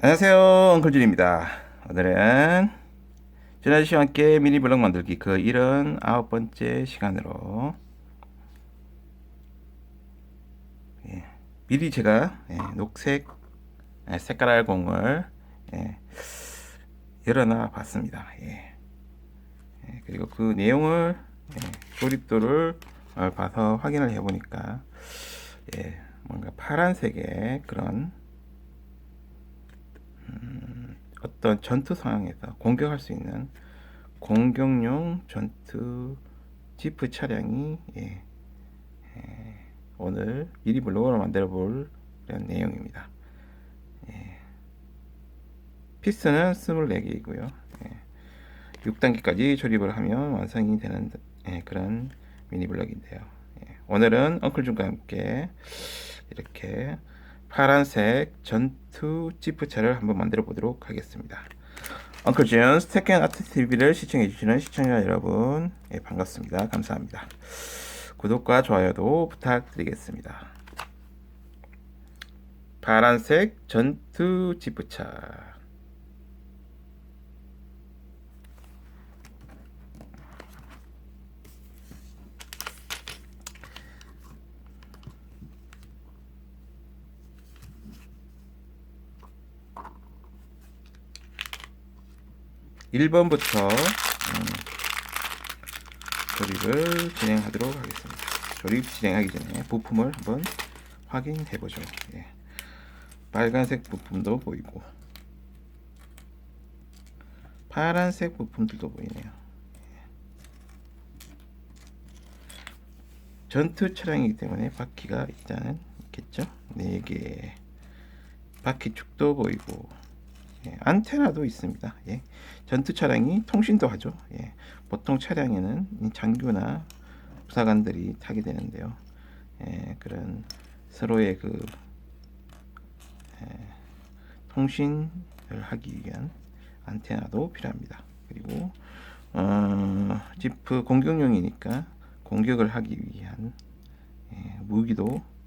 안녕하세요. 엉클준입니다. 오늘은 지난 시와 함께 미니 블럭 만들기 그 79번째 시간으로. 예, 미리 제가 예, 녹색 예, 색깔 알공을 예, 열어놔 봤습니다. 예. 예, 그리고 그 내용을 예, 조립도를 어, 봐서 확인을 해 보니까 예, 뭔가 파란색의 그런 어떤 전투 상황에서 공격할 수 있는 공격용 전투 지프 차량이 예, 예, 오늘 미리 블로그로 만들어 볼 내용입니다. 예, 피스는 24개이고요. 예, 6단계까지 조립을 하면 완성이 되는 예, 그런 미니 블럭인데요. 예, 오늘은 엉클준과 함께 이렇게 파란색 전투 지프차를 한번 만들어 보도록 하겠습니다. 엉클 준 스테켄 아트 TV를 시청해 주시는 시청자 여러분 예, 반갑습니다. 감사합니다. 구독과 좋아요도 부탁드리겠습니다. 파란색 전투 지프차 1번부터 음, 조립을 진행하도록 하겠습니다. 조립 진행하기 전에 부품을 한번 확인해 보죠. 예. 빨간색 부품도 보이고 파란색 부품들도 보이네요. 예. 전투 차량이기 때문에 바퀴가 일단은 있겠죠. 4개 바퀴 축도 보이고 예, 안테나도 있습니다. 예, 전투 차량이 통신도 하죠. 예, 보통 차량에는 장교나 부사관들이 타게 되는데요. 예, 그런 서로의 그 예, 통신을 하기 위한 안테나도 필요합니다. 그리고 어, 지프 공격용이니까 공격을 하기 위한 예, 무기도 예,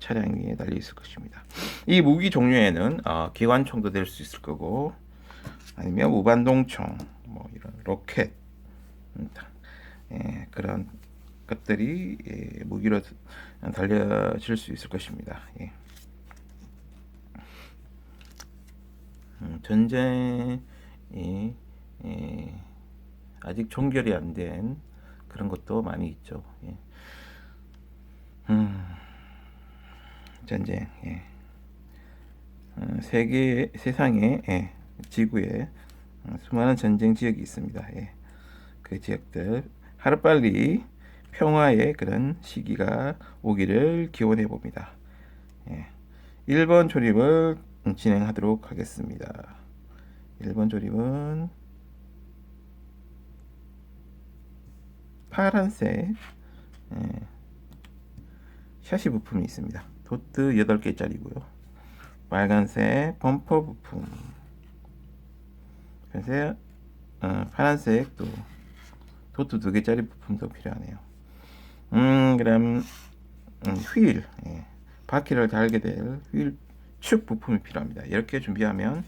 차량 위에 달려 있을 것입니다. 이 무기 종류에는 어, 기관총도 될 수 있을 거고 아니면 무반동총, 뭐 이런 로켓 음, 예, 그런 것들이 예, 무기로 달려질 수 있을 것입니다. 예. 음, 전쟁이 예, 아직 종결이 안 된 그런 것도 많이 있죠. 예. 음. 전쟁. 예. 어, 세계 세상에 예, 지구에 어, 수많은 전쟁 지역이 있습니다. 예. 그 지역들 하루빨리 평화의 그런 시기가 오기를 기원해 봅니다. 예. 1번 조립을 진행하도록 하겠습니다. 1번 조립은 파란색 예. 샤시 부품이 있습니다. 도트 8개짜리고요. 빨간색 범퍼 부품. 그래서 어, 파란색 또 도트 2개짜리 부품도 필요하네요. 음, 그럼 음, 휠, 예. 바퀴를 달게 될 휠 축 부품이 필요합니다. 이렇게 준비하면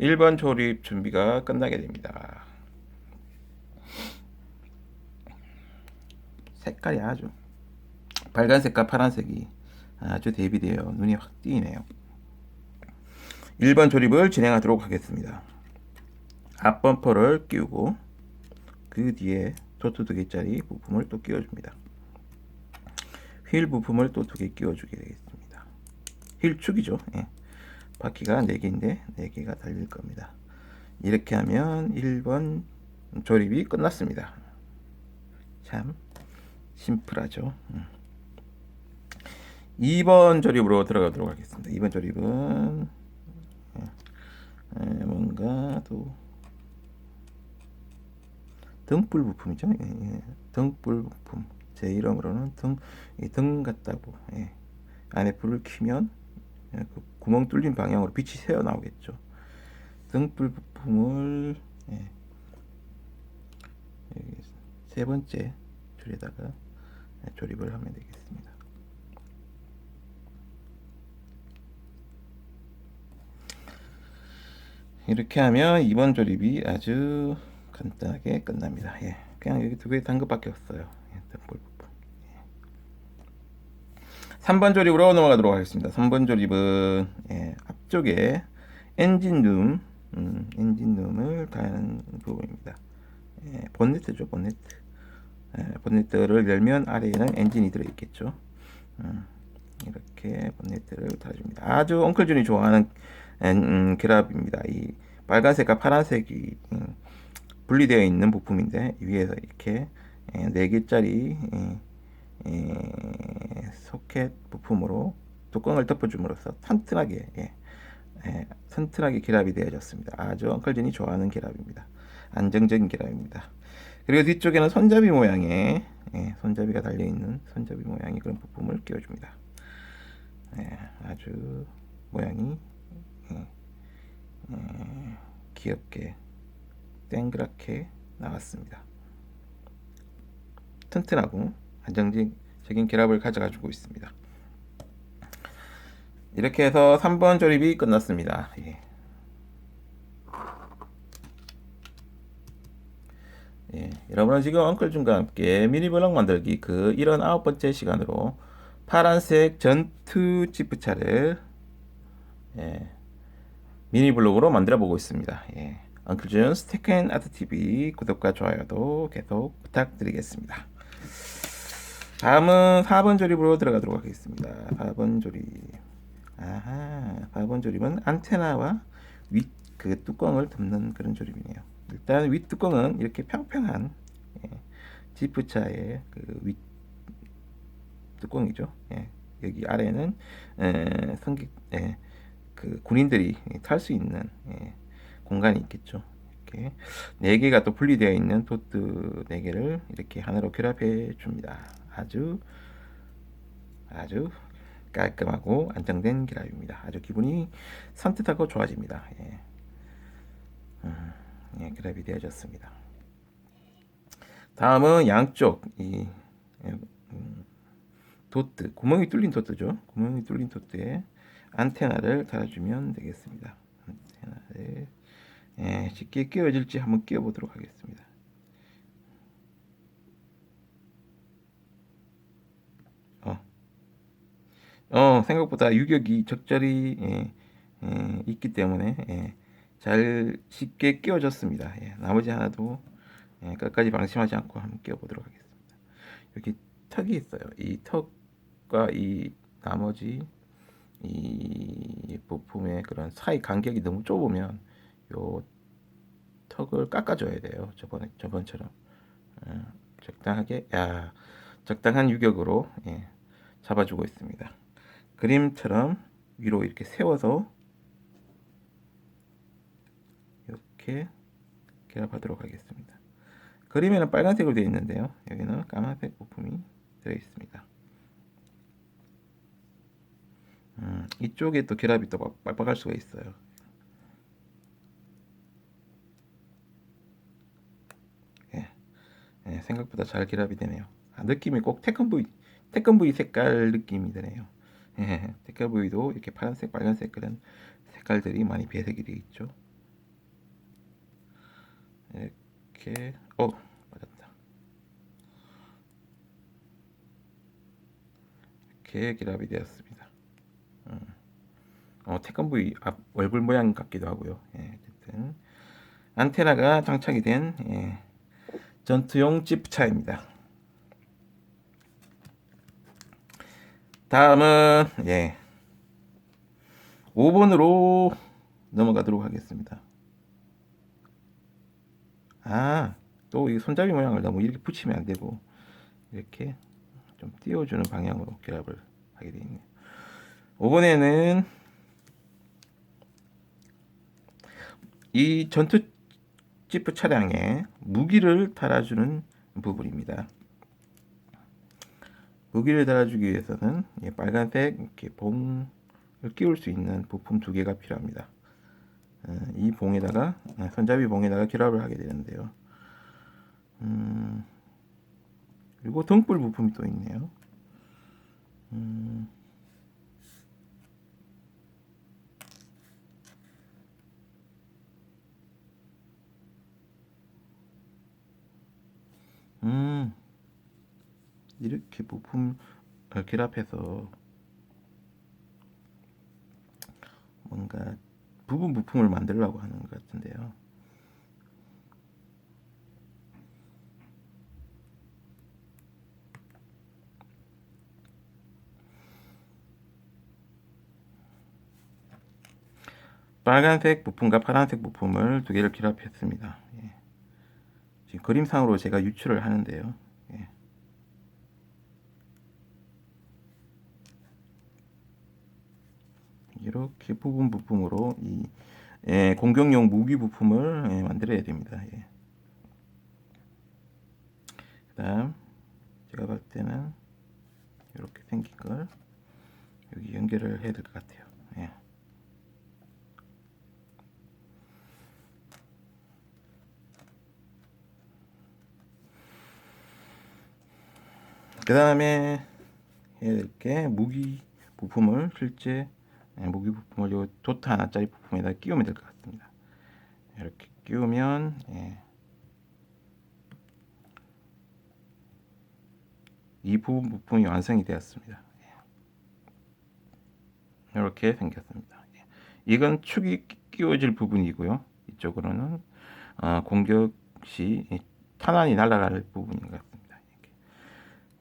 1번 조립 준비가 끝나게 됩니다. 색깔이 아주 빨간색과 파란색이 아주 대비되어 눈이 확 띄네요. 1번 조립을 진행하도록 하겠습니다. 앞 범퍼를 끼우고 그 뒤에 도트 두 개짜리 부품을 또 끼워줍니다. 휠 부품을 또 두 개 끼워주게 되겠습니다. 휠 축이죠. 예. 바퀴가 4개인데 4개가 달릴 겁니다. 이렇게 하면 1번 조립이 끝났습니다. 참 심플하죠. 음. 2번 조립으로 들어가도록 하겠습니다. 2번 조립은 예, 뭔가 또 등불 부품이죠. 예, 예. 등불 부품. 제 이름으로는 등, 등 같다고. 예. 안에 불을 켜면 예, 그 구멍 뚫린 방향으로 빛이 새어 나오겠죠. 등불 부품을 예. 세 번째 줄에다가 조립을 하면 되겠습니다. 이렇게 하면 이번 조립이 아주 간단하게 끝납니다. 예. 그냥 여기 두 개의 단것밖에 없어요. 예, 볼 부분. 예. 3번 조립으로 넘어가도록 하겠습니다. 3번 조립은 예, 앞쪽에 엔진룸, 음, 엔진룸을 다는 부분입니다. 예, 본네트죠, 본네트. 예, 본네트를 열면 아래에는 엔진이 들어있겠죠. 음, 이렇게 본네트를 달아줍니다. 아주 엉클준이 좋아하는 음, 결합입니다. 이 빨간색과 파란색이 음, 분리되어 있는 부품인데 위에서 이렇게 예, 네 개짜리 예, 예, 소켓 부품으로 뚜껑을 덮어줌으로써 튼튼하게 예, 예, 튼튼하게 결합이 되어졌습니다. 아주 엉클진이 좋아하는 결합입니다. 안정적인 결합입니다. 그리고 뒤쪽에는 손잡이 모양의 예, 손잡이가 달려 있는 손잡이 모양의 그런 부품을 끼워줍니다. 예, 아주 모양이 예, 예, 귀엽게 땡그랗게 나왔습니다. 튼튼하고 안정적인 결합을 가져가지고 있습니다. 이렇게 해서 3번 조립이 끝났습니다. 예. 예, 여러분은 지금 엉클준과 함께 미니블럭 만들기 그 79번째 시간으로 파란색 전투 지프차를 예, 미니블록으로 만들어 보고 있습니다. 예, 엉클준 스테켄 아트 TV 구독과 좋아요도 계속 부탁드리겠습니다. 다음은 4번 조립으로 들어가도록 하겠습니다. 4번 조립. 아하, 4번 조립은 안테나와 윗 그 뚜껑을 덮는 그런 조립이네요. 일단 윗 뚜껑은 이렇게 평평한 예, 지프차의 그 윗 뚜껑이죠. 예, 여기 아래는 에, 성기 예, 그 군인들이 탈 수 있는 예, 공간이 있겠죠. 이렇게 네 개가 또 분리되어 있는 도트 네 개를 이렇게 하나로 결합해 줍니다. 아주 아주 깔끔하고 안정된 결합입니다. 아주 기분이 산뜻하고 좋아집니다. 예. 음, 예, 결합이 되어졌습니다. 다음은 양쪽 이 음, 도트 구멍이 뚫린 도트죠. 구멍이 뚫린 도트에 안테나를 달아주면 되겠습니다. 안테나를 예, 쉽게 끼워질지 한번 끼워보도록 하겠습니다. 어, 어 생각보다 유격이 적절히 예, 예, 있기 때문에 예, 잘 쉽게 끼워졌습니다. 예, 나머지 하나도 예, 끝까지 방심하지 않고 한번 끼워보도록 하겠습니다. 여기 턱이 있어요. 이 턱과 이 나머지 이 부품의 그런 사이 간격이 너무 좁으면 요 턱을 깎아줘야 돼요. 저번에 저번처럼 어, 적당하게 야 적당한 유격으로 예, 잡아주고 있습니다. 그림처럼 위로 이렇게 세워서 이렇게 결합하도록 하겠습니다. 그림에는 빨간색으로 되어 있는데요. 여기는 까만색 부품이 되어 있습니다. 음, 이쪽에 또 결합이 또 빡빡할 수가 있어요. 예, 예, 생각보다 잘 결합이 되네요. 아, 느낌이 꼭 태권브이 태권브이 색깔 느낌이 드네요. 예, 태권브이도 이렇게 파란색, 빨간색 그런 색깔들이 많이 배색이 되어 있죠. 이렇게 어 맞았다. 이렇게 결합이 되었습니다. 음. 어, 태권브이 앞 얼굴 모양 같기도 하고요. 예, 어쨌든 안테나가 장착이 된 예, 전투용 지프차입니다. 다음은 예 5번으로 넘어가도록 하겠습니다. 아, 또 이 손잡이 모양을 너무 이렇게 붙이면 안 되고 이렇게 좀 띄워주는 방향으로 결합을 하게 되어 있네요. 5번에는 이 전투 지프 차량에 무기를 달아주는 부분입니다. 무기를 달아주기 위해서는 빨간색 이렇게 봉을 끼울 수 있는 부품 두 개가 필요합니다. 어, 이 봉에다가 어, 손잡이 봉에다가 결합을 하게 되는데요. 음, 그리고 등불 부품이 또 있네요. 음, 이렇게 부품을 결합해서 뭔가 부분 부품을 만들려고 하는 것 같은데요. 빨간색 부품과 파란색 부품을 두 개를 결합했습니다. 예. 지금 그림상으로 제가 유출을 하는데요. 예. 이렇게 부분 부품으로 이 예, 공격용 무기 부품을 예, 만들어야 됩니다. 예. 그다음 제가 봤을 때는 이렇게 생긴 걸 여기 연결을 해야 될 것 같아요. 예. 그 다음에 해야 될 게 무기 부품을 실제 예, 무기 부품을 요 도트 하나짜리 부품에다 끼우면 될 것 같습니다. 이렇게 끼우면 예. 이 부분 부품이 완성이 되었습니다. 예. 이렇게 생겼습니다. 예. 이건 축이 끼- 끼워질 부분이고요. 이쪽으로는 어, 공격 시이 탄환이 날아갈 부분인 것 같습니다. 이렇게.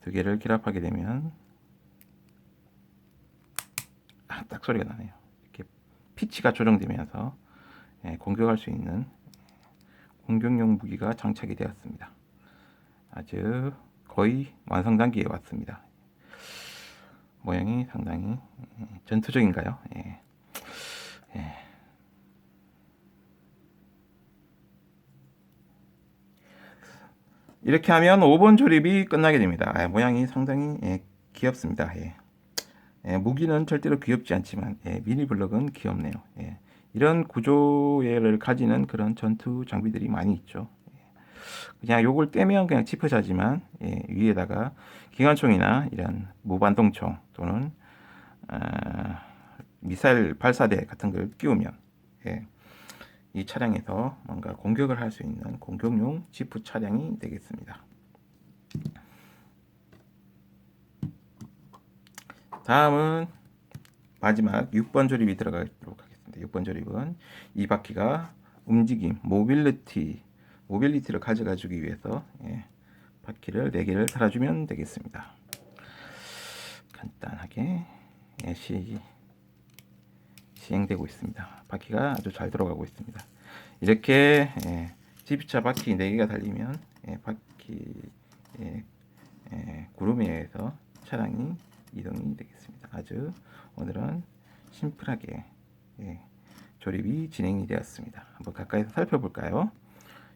두 개를 결합하게 되면 아, 딱 소리가 나네요. 이렇게 피치가 조정되면서 예, 공격할 수 있는 공격용 무기가 장착이 되었습니다. 아주 거의 완성 단계에 왔습니다. 모양이 상당히 예, 전투적인가요? 예. 예. 이렇게 하면 5번 조립이 끝나게 됩니다. 아, 모양이 상당히 예, 귀엽습니다. 예. 예, 무기는 절대로 귀엽지 않지만 예, 미니 블럭은 귀엽네요. 예, 이런 구조를 가지는 그런 전투 장비들이 많이 있죠. 예, 그냥 요걸 떼면 그냥 치프자지만 예, 위에다가 기관총이나 이런 무반동총 또는 아, 미사일 발사대 같은 걸 끼우면 예, 이 차량에서 뭔가 공격을 할 수 있는 공격용 지프 차량이 되겠습니다. 다음은 마지막 6번 조립이 들어가도록 하겠습니다. 6번 조립은 이 바퀴가 움직임, 모빌리티, 모빌리티를 가져가 주기 위해서 예, 바퀴를 4개를 달아주면 되겠습니다. 간단하게 예, 시, 시행되고 있습니다. 바퀴가 아주 잘 들어가고 있습니다. 이렇게 예, 집차 바퀴 4개가 달리면 예, 바퀴 예, 예, 구름에 의해서 차량이 이동이 되겠습니다. 아주 오늘은 심플하게 예, 조립이 진행이 되었습니다. 한번 가까이서 살펴볼까요?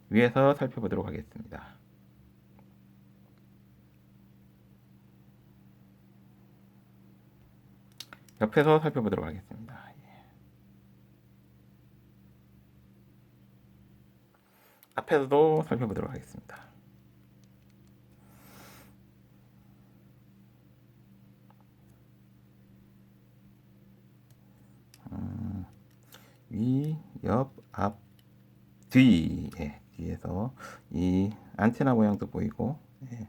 위에서 살펴보도록 하겠습니다. 옆에서 살펴보도록 하겠습니다. 예. 앞에서도 살펴보도록 하겠습니다. 위, 옆, 앞, 뒤, 예, 뒤에서 이 안테나 모양도 보이고 예,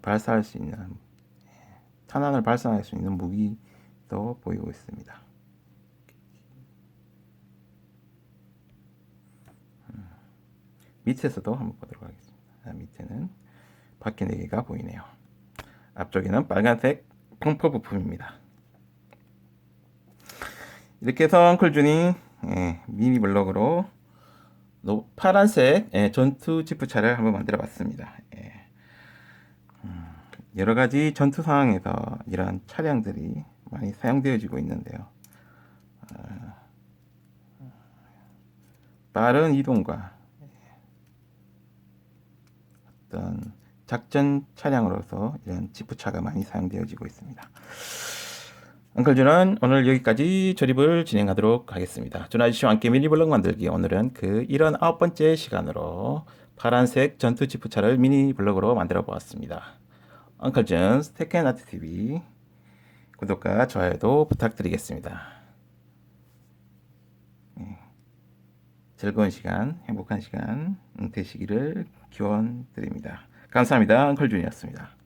발사할 수 있는 예, 탄환을 발사할 수 있는 무기도 보이고 있습니다. 음, 밑에서도 한번 보도록 하겠습니다. 아, 밑에는 바퀴 4개가 보이네요. 앞쪽에는 빨간색 펑퍼 부품입니다. 이렇게 해서 엉클준이 예, 미니 블럭으로 노, 파란색 예, 전투 지프차를 한번 만들어 봤습니다. 예. 음, 여러 가지 전투 상황에서 이러한 차량들이 많이 사용되어지고 있는데요. 어, 빠른 이동과 어떤 작전 차량으로서 이런 지프차가 많이 사용되어지고 있습니다. 엉클준은 오늘 여기까지 조립을 진행하도록 하겠습니다. 준 아저씨와 함께 미니 블럭 만들기 오늘은 그 이런 아홉 번째 시간으로 파란색 전투 지프차를 미니 블럭으로 만들어 보았습니다. 엉클준 스테켄 아트 TV 구독과 좋아요도 부탁드리겠습니다. 예. 즐거운 시간, 행복한 시간 되시기를 기원 드립니다. 감사합니다. 엉클준이었습니다.